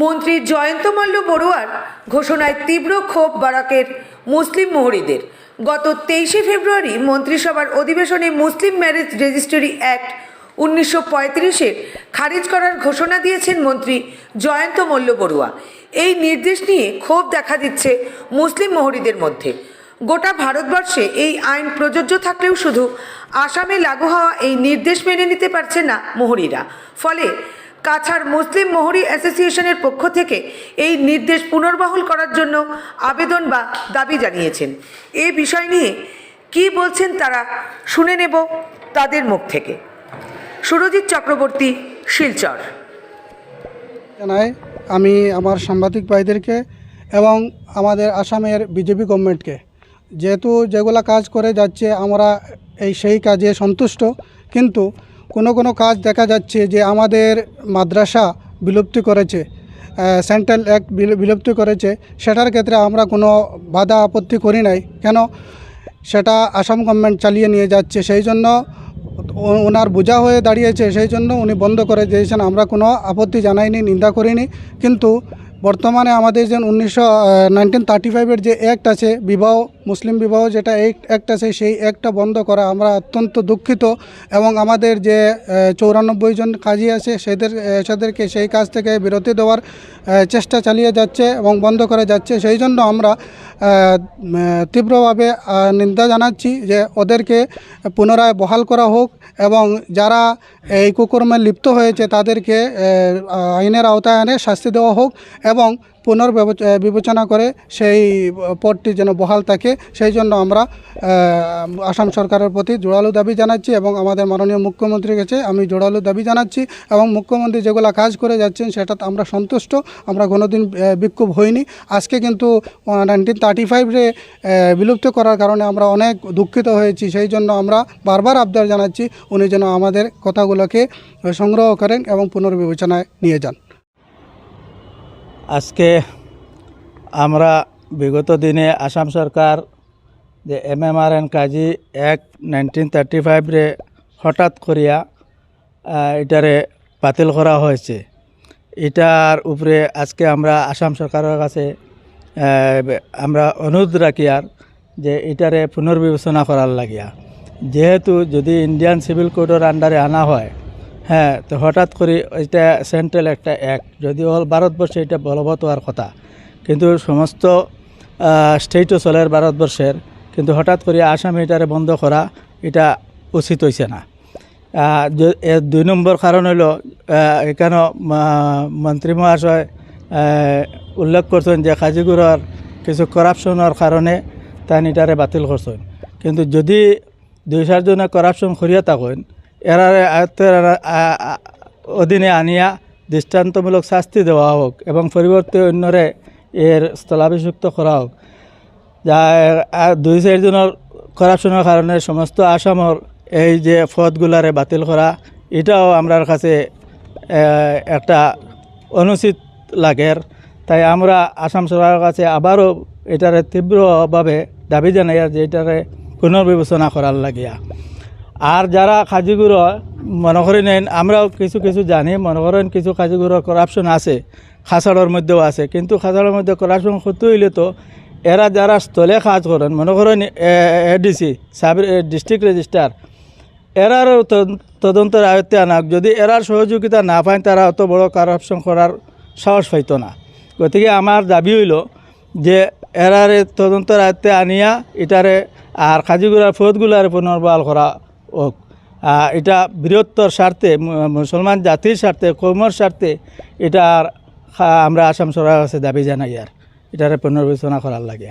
মন্ত্রী জয়ন্ত মল্ল বড়ুয়ার ঘোষণায় তীব্র ক্ষোভ বারাকের মুসলিম মহরীদের। গত তেইশে ফেব্রুয়ারি মন্ত্রিসভার অধিবেশনে মুসলিম ম্যারেজ রেজিস্ট্রি অ্যাক্ট উনিশশো পঁয়ত্রিশের খারিজ করার ঘোষণা দিয়েছেন মন্ত্রী জয়ন্ত মল্ল বড়ুয়া। এই নির্দেশ নিয়ে ক্ষোভ দেখা দিচ্ছে মুসলিম মহরীদের মধ্যে। গোটা ভারতবর্ষে এই আইন প্রযোজ্য থাকলেও শুধু আসামে লাগু হওয়া এই নির্দেশ মেনে নিতে পারছে না মোহরিরা। ফলে কাছাড় মুসলিম মোহরি অ্যাসোসিয়েশনের পক্ষ থেকে এই নির্দেশ পুনর্বহাল করার জন্য আবেদন বা দাবি জানিয়েছেন। এ বিষয় নিয়ে কি বলছেন তারা শুনে নেব তাদের মুখ থেকে। সুরজিৎ চক্রবর্তী, শিলচর। আমি আমার সাংবাদিক ভাইদেরকে এবং আমাদের আসামের বিজেপি গভর্নমেন্টকে, যেহেতু যেগুলা কাজ করে যাচ্ছে, আমরা এই সেই কাজে সন্তুষ্ট, কিন্তু কোনো কোনো কাজ দেখা যাচ্ছে যে আমাদের মাদ্রাসা বিলুপ্তি করেছে সেন্ট্রাল অ্যাক্ট বিলুপ্তি করেছে, সেটার ক্ষেত্রে আমরা কোনো বাধা আপত্তি করি নাই। কেন? সেটা আসাম গভর্নমেন্ট চালিয়ে নিয়ে যাচ্ছে, সেই জন্য ওনার বোঝা হয়ে দাঁড়িয়েছে, সেই জন্য উনি বন্ধ করে দিয়েছেন। আমরা কোনো আপত্তি জানাইনি, নিন্দা করিনি। কিন্তু বর্তমানে আমাদের যে উনিশশো নাইনটিন থার্টি ফাইভের যে অ্যাক্ট আছে, বিবাহ মুসলিম বিবাহ যেটা অ্যাক্ট আছে সেই অ্যাক্টটা বন্ধ করা। আমরা অত্যন্ত দুঃখিত এবং আমাদের যে চৌরানব্বই জন কাজী আছে, সেদের সেদেরকে সেই কাজ থেকে বিরতি দেওয়ার চেষ্টা চালিয়ে যাচ্ছে এবং বন্ধ করে যাচ্ছে। সেই জন্য আমরা তীব্রভাবে নিন্দা জানাচ্ছি যে ওদেরকে পুনরায় বহাল করা হোক এবং যারা এই কুকর্মে লিপ্ত হয়েছে তাদেরকে আইনের আওতায় এনে শাস্তি দেওয়া হোক এবং আহ, বিবেচনা করে সেই পদটি যেন বহাল থাকে সেই জন্য আমরা আসাম সরকারের প্রতি জোরালো দাবি জানাচ্ছি এবং আমাদের মাননীয় মুখ্যমন্ত্রীর কাছে আমি জোরালো দাবি জানাচ্ছি এবং মুখ্যমন্ত্রী যেগুলো কাজ করে যাচ্ছেন সেটাতে আমরা সন্তুষ্ট আমরা কোনোদিন বিক্ষোভ হইনি। আজকে কিন্তু নাইনটিন থার্টি ফাইভে বিলুপ্ত করার কারণে আমরা অনেক দুঃখিত হয়েছি সেই জন্য আমরা বারবার আবদার জানাচ্ছি উনি যেন আমাদের কথাগুলোকে সংগ্রহ করেন এবং পুনর্বিবেচনায় নিয়ে যান। আজকে আমরা বিগত দিনে আসাম সরকার যে M M R N Kazi act nineteen thirty ফাইভরে হঠাৎ করিয়া এটারে বাতিল করা হয়েছে। এটার উপরে আজকে আমরা আসাম সরকারের কাছে আমরা অনুরোধ রাখি আর যে এটারে পুনর্বিবেচনা করার লাগিয়া। যেহেতু যদি ইন্ডিয়ান সিভিল কোডের আন্ডারে আনা হয় হ্যাঁ তো হঠাৎ করে এটা সেন্ট্রাল একটা অ্যাক্ট যদিও ভারতবর্ষে এটা বলবৎ হওয়ার কথা, কিন্তু সমস্ত স্টেটও চলের ভারতবর্ষের, কিন্তু হঠাৎ করে আসামে এটারে বন্ধ করা এটা উচিত হয়েছে না। দুই নম্বর কারণ হলো এখানে মন্ত্রী মহাশয় উল্লেখ করছেন যে কাজিগুড়ার কিছু করাপশনের কারণে তাই এটারে বাতিল করছেন। কিন্তু যদি দুই চারজনে করাপশন করিয়া থাকেন এরারে আয়ত্তের অধীনে আনিয়া দৃষ্টান্তমূলক শাস্তি দেওয়া হোক এবং পরিবর্তে অন্যরে এর স্থলাভিষিক্ত করা হোক যা দুই চারজনের করাপশনের কারণে সমস্ত আসামর এই যে পদগুলারে বাতিল করা, এটাও আমরার কাছে একটা অনুচিত লাগের। তাই আমরা আসাম সরকারের কাছে আবারও এটারে তীব্রভাবে দাবি জানাই যে এটারে পুনর্বিবেচনা করার লাগিয়া। আর যারা খাজিগুড়ো মনে করি নেন আমরাও কিছু কিছু জানি মনে করেন কিছু খাজিগুড়োর করাপশন আছে খাসাড়ের মধ্যেও আছে কিন্তু খাসাড়ের মধ্যে করাপশন করতে হইলে তো এরা যারা স্থলে কাজ করেন মনে করেন এডিসি সাব ডিস্ট্রিক্ট রেজিস্ট্রার এরার তদন্তের আয়ত্তে আনাক যদি এরার সহযোগিতা না পায় তারা অত বড় কারাপশন করার সাহস পাইত না গতিকে আমার দাবি হইল যে এরারে তদন্তের আয়ত্তে আনিয়া এটারে আর খাজিগুলার ফৌজগুলার পুনর্বহাল করা হোক। এটা বৃহত্তর স্বার্থে মুসলমান জাতির স্বার্থে, কৌমর স্বার্থে, এটা আমরা আসাম সরকারের কাছে দাবি জানাই আর। এটারে পুনর্বিবেচনা করার লাগে।